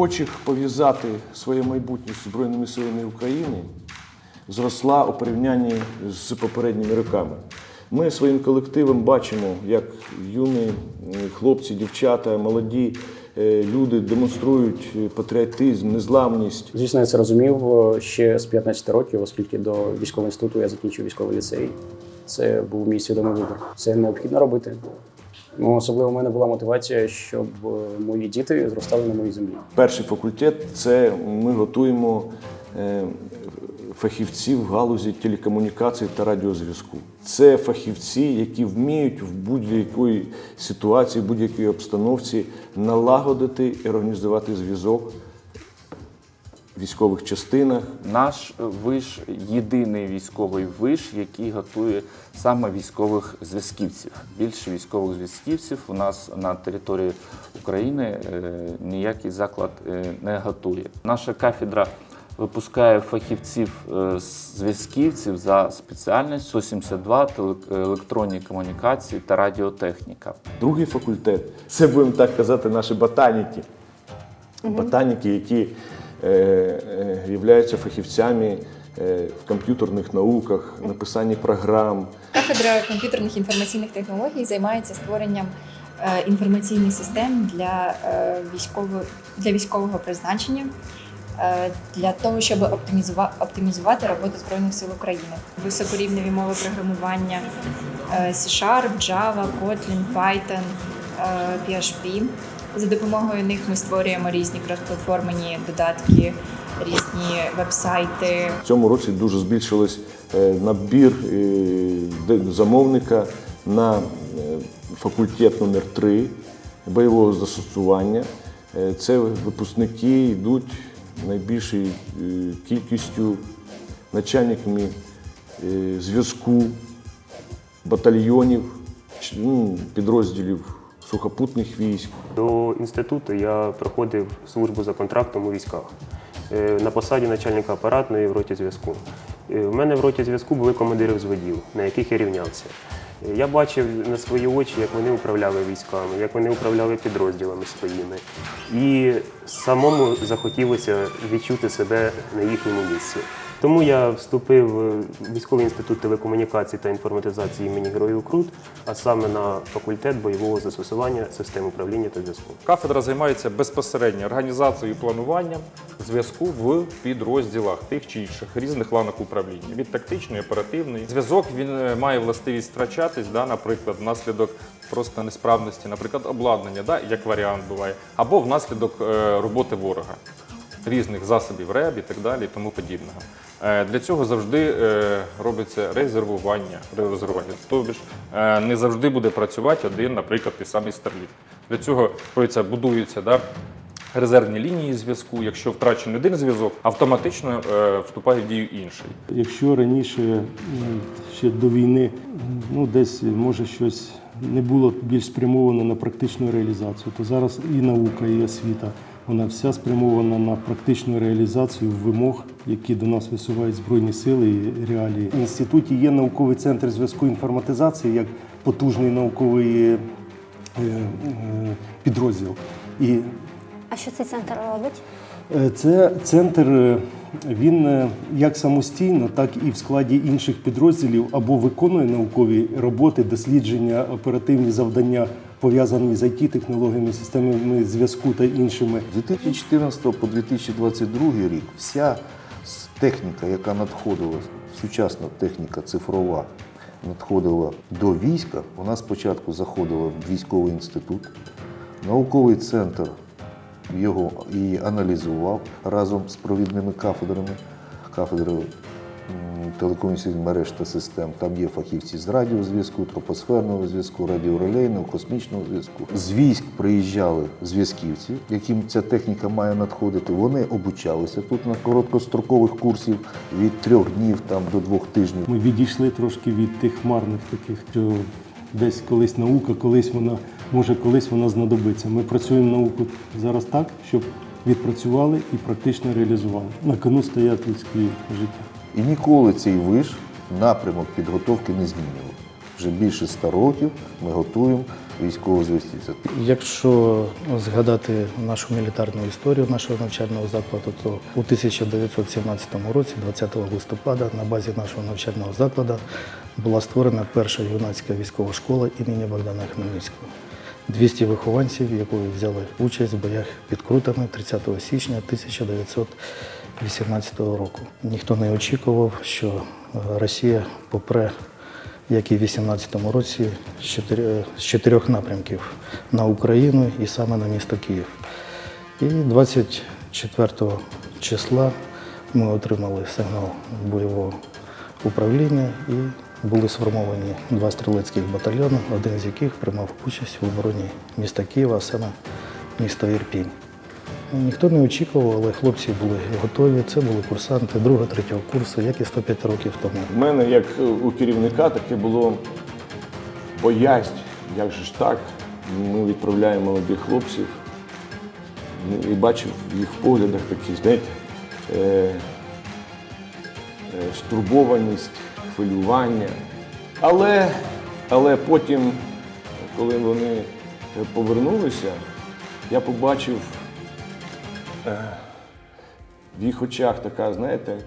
охочих пов'язати своє майбутнє з Збройними силами України зросла у порівнянні з попередніми роками. Ми своїм колективом бачимо, як юні е, хлопці, дівчата, молоді е, люди демонструють е, патріотизм, незламність. Звісно, я це розумів ще з 15 років, оскільки до військового інституту я закінчив військовий ліцей. Це був мій свідомий вибір. Це необхідно робити. Ну, особливо в мене була мотивація, щоб е, мої діти зростали на моїй землі. Перший факультет це ми готуємо е, фахівців в галузі телекомунікацій та радіозв'язку. Це фахівці, які вміють в будь-якій ситуації, в будь-якій обстановці налагодити і організувати зв'язок військових частинах. Наш виш єдиний військовий виш, який готує саме військових зв'язківців. Більше військових зв'язківців у нас на території України е, ніякий заклад е, не готує. Наша кафедра випускає фахівців е, зв'язківців за спеціальністю 172 електронні комунікації та радіотехніка. Другий факультет це будемо так казати, наші ботаніки. Ботаніки, які являються фахівцями е, в комп'ютерних науках, написанні програм, Кафедра комп'ютерних інформаційних технологій займається створенням е, інформаційних систем для, е, військово, для військового призначення. е, Для того щоб оптимізувати, оптимізувати роботу Збройних сил України, високорівневі мови програмування е, C-Sharp, Java, Kotlin, Python, е, PHP. За допомогою них ми створюємо різні кросплатформені додатки, різні вебсайти, В цьому році дуже збільшилось е, набір е, замовника на е, факультет номер 3 бойового застосування. Це випускники йдуть найбільшою кількістю начальниками зв'язку, батальйонів, ну, підрозділів сухопутних військ. До інституту я проходив службу за контрактом у військах е, на посаді начальника апаратної в роті зв'язку. Е, У мене в роті зв'язку були командири взводів, на яких я рівнявся. Е, Я бачив на свої очі, як вони управляли військами, як вони управляли підрозділами своїми. І самому захотілося відчути себе на їхньому місці. Тому я вступив в військовий інститут телекомунікацій та інформатизації імені Героїв Крут, а саме на факультет бойового застосування систем управління та зв'язку. Кафедра займається безпосередньо організацією плануванням зв'язку в підрозділах тих чи інших різних ланок управління від тактичної, оперативної. Зв'язок він е, має властивість втрачатись, да, наприклад, внаслідок просто несправності, наприклад, обладнання, да, як варіант буває, або внаслідок е, роботи ворога. Різних засобів РЕБ і так далі, і тому подібного. Е, Для цього завжди е, робиться резервування. резервування. Тобто е, не завжди буде працювати один, наприклад, і самий Starlink. Для цього робиться, будуються да, резервні лінії зв'язку. Якщо втрачений один зв'язок, автоматично вступає в дію інший. Якщо раніше ще до війни ну, десь може щось не було більш спрямовано на практичну реалізацію, то зараз і наука, і освіта вона вся спрямована на практичну реалізацію вимог, які до нас висувають збройні сили і реалії. В інституті є науковий центр зв'язку інформатизації як потужний науковий е, е, підрозділ. І А що цей центр робить? Е, Це центр, він е, як самостійно, так і в складі інших підрозділів або виконує наукові роботи, дослідження, оперативні завдання, пов'язані з it технологіями, системами зв'язку та іншими. З 2014 по 2022 рік вся техніка, яка надходила, сучасна техніка цифрова, надходила до війська, вона спочатку заходила в військовий інститут, науковий центр його і аналізував разом з провідними кафедрами, кафедри м, телекомунікаційних мереж та систем. Там є фахівці з радіозв'язку, тропосферного зв'язку, радіорелейного, космічного зв'язку. З військ приїжджали зв'язківці, яким ця техніка має надходити. Вони обучалися тут на короткострокових курсів від трьох днів там до двох тижнів. Ми відійшли трошки від тих хмарних таких, що десь колись наука, колись вона може колись вона знадобиться. Ми працюємо науку зараз так, щоб відпрацювали і практично реалізували. На кону стоять людські життя. І ніколи цей виш напрямок підготовки не змінював. Вже більше ста років ми готуємо військовозв'язківців. Якщо згадати нашу мілітарну історію нашого навчального закладу, то у 1917 році, 20 листопада, на базі нашого навчального закладу була створена перша юнацька військова школа імені Богдана Хмельницького. 200 вихованців, якої взяли участь в боях під Крутами 30 січня 1918 року. Ніхто не очікував, що е, Росія попре як і в 18-му році, з з чотирьох напрямків на Україну і саме на місто Київ. І 24 числа ми отримали сигнал бойового управління і були сформовані два стрілецьких батальйони, один з яких приймав участь в обороні міста Києва, а саме міста Ірпінь. Ну, Ніхто не очікував, але хлопці були готові. Це були курсанти другого, третього курсу, як і 105 років тому. У мене, як у керівника, таке було боязнь, як же ж так, ми відправляємо молодих хлопців. Ну, І бачив в їх поглядах такі, знаєте, е, е, стурбованість, хвилювання. Але, але потім, коли вони повернулися, я побачив е, в їх очах така, знаєте,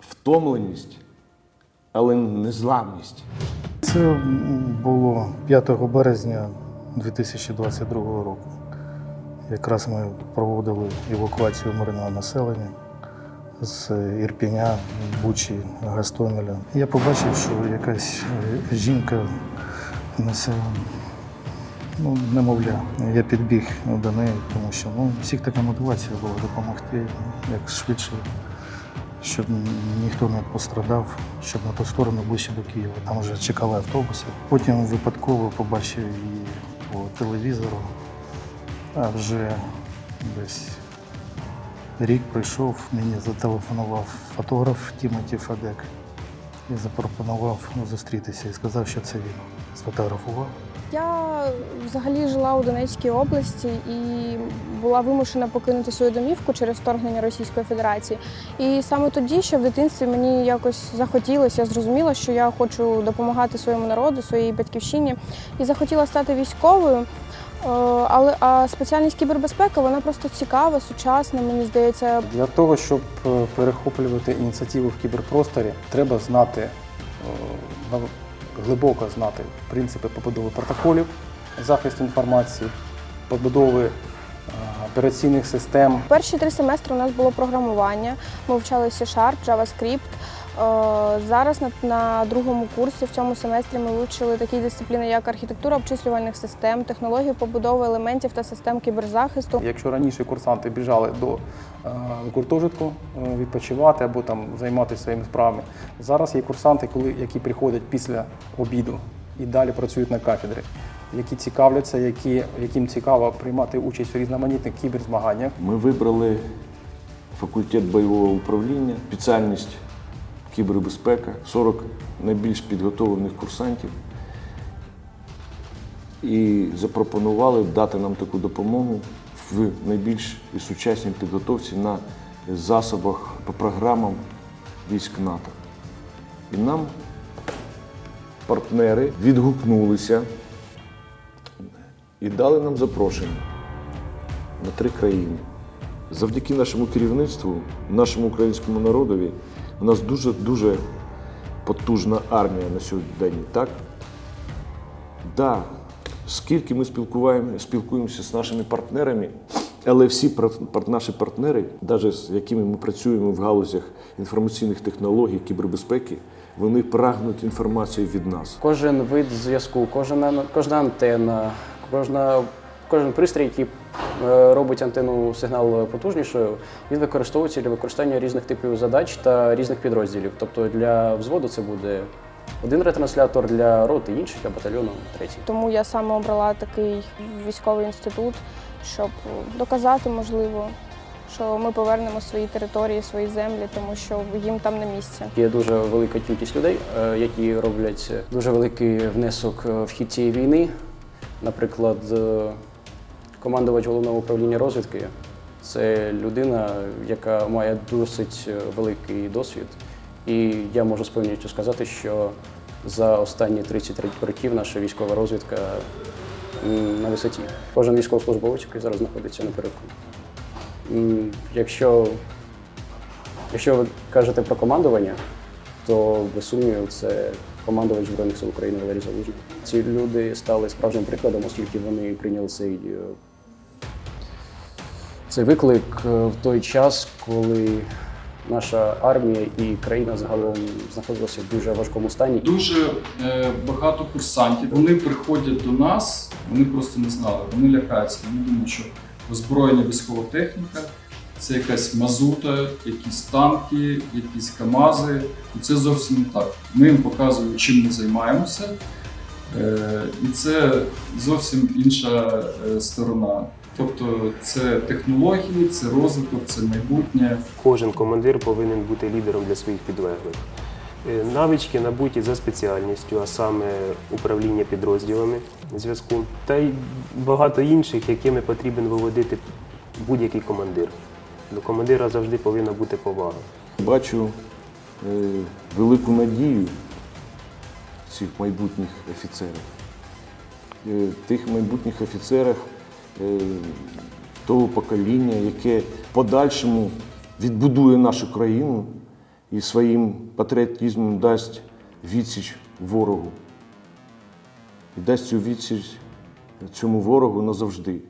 втомленість, але незламність. Це було 5 березня 2022 року. Якраз ми проводили евакуацію мирного населення з Ірпіня, Бучі, Гастомеля. Я побачив, що якась е, жінка несе ну, немовля. Я підбіг до неї, тому що ну, всіх така мотивація була допомогти як швидше щоб ніхто не пострадав, щоб на ту сторону ближче до Києва. Там вже чекали автобуси. Потім випадково побачив її по телевізору, а вже десь рік пройшов, мені зателефонував фотограф Тімоті Фадек і запропонував зустрітися і сказав, що це він сфотографував. Я взагалі жила у Донецькій області і була вимушена покинути свою домівку через вторгнення Російської Федерації. І саме тоді, ще в дитинстві, мені якось захотілося, я зрозуміла, що я хочу допомагати своєму народу, своїй батьківщині, і захотіла стати військовою. Е, Але а спеціальність кібербезпека вона просто цікава, сучасна, мені здається. Для того, щоб е, перехоплювати ініціативу в кіберпросторі, треба знати, е, глибоко знати принципи побудови протоколів захисту інформації, побудови операційних систем, Перші три семестри у нас було програмування. Ми вивчали C-Sharp, JavaScript. Е, Зараз на, другому курсі в цьому семестрі ми вивчили такі дисципліни, як архітектура обчислювальних систем, технології побудови елементів та систем кіберзахисту. Якщо раніше курсанти біжали до е, гуртожитку е, відпочивати або там займатися своїми справами, зараз є курсанти, коли, які приходять після обіду і далі працюють на кафедрі, які цікавляться, які, яким цікаво приймати участь в різноманітних кіберзмаганнях. Ми вибрали факультет бойового управління, спеціальність кібербезпека, 40 найбільш підготовлених курсантів. І запропонували дати нам таку допомогу в найбільш сучасній підготовці на засобах по програмам військ НАТО. І нам партнери відгукнулися і дали нам запрошення на три країни. Завдяки нашому керівництву, нашому українському народові, у нас дуже-дуже потужна армія на сьогодні. Так? Да, скільки ми спілкуємося з нашими партнерами, але всі наші партнери, навіть з якими ми працюємо в галузях інформаційних технологій, кібербезпеки, вони прагнуть інформацію від нас. Кожен вид зв'язку, кожна, кожна антенна, кожна, кожен пристрій, який е, робить антенну сигнал потужнішою, він використовується для використання різних типів задач та різних підрозділів. Тобто для взводу це буде один ретранслятор, для роти інший, для батальйону третій. Тому я саме обрала такий військовий інститут, щоб доказати, можливо, що ми повернемо свої території, свої землі, тому що їм там не місце. Є дуже велика кількість людей, е, які роблять дуже великий внесок е, в хід цієї війни. Наприклад, командувач головного управління розвідки це людина, яка має досить е, великий досвід. І я можу з певністю сказати, що За останні 30 років наша військова розвідка на висоті. Кожен військовослужбовець, який зараз знаходиться на передку. Якщо, якщо ви кажете про командування, то без сумніву це командувач Збройних сил України Валерій Залужний. Ці люди стали справжнім прикладом, оскільки вони прийняли цей, е, цей виклик е, в той час, коли наша армія і країна загалом знаходилася в дуже важкому стані. Дуже е, багато курсантів. Вони приходять до нас, вони просто не знали, вони лякаються. Вони думають, що озброєна військова техніка це якась мазута, якісь танки, якісь КАМАЗи. І це зовсім не так. Ми їм показуємо, чим ми займаємося. Е, і це зовсім інша е, сторона. Тобто це технології, це розвиток, це майбутнє. Кожен командир повинен бути лідером для своїх підлеглих. Е, Навички набуті за спеціальністю, а саме управління підрозділами зв'язку, та й багато інших, якими потрібен виводити будь-який командир. До командира завжди повинна бути повага. Бачу е, велику надію цих майбутніх офіцерах. Е, тих майбутніх офіцерах е, того покоління, яке подальшому відбудує нашу країну і своїм патріотизмом дасть відсіч ворогу. І дасть цю відсіч цьому ворогу назавжди.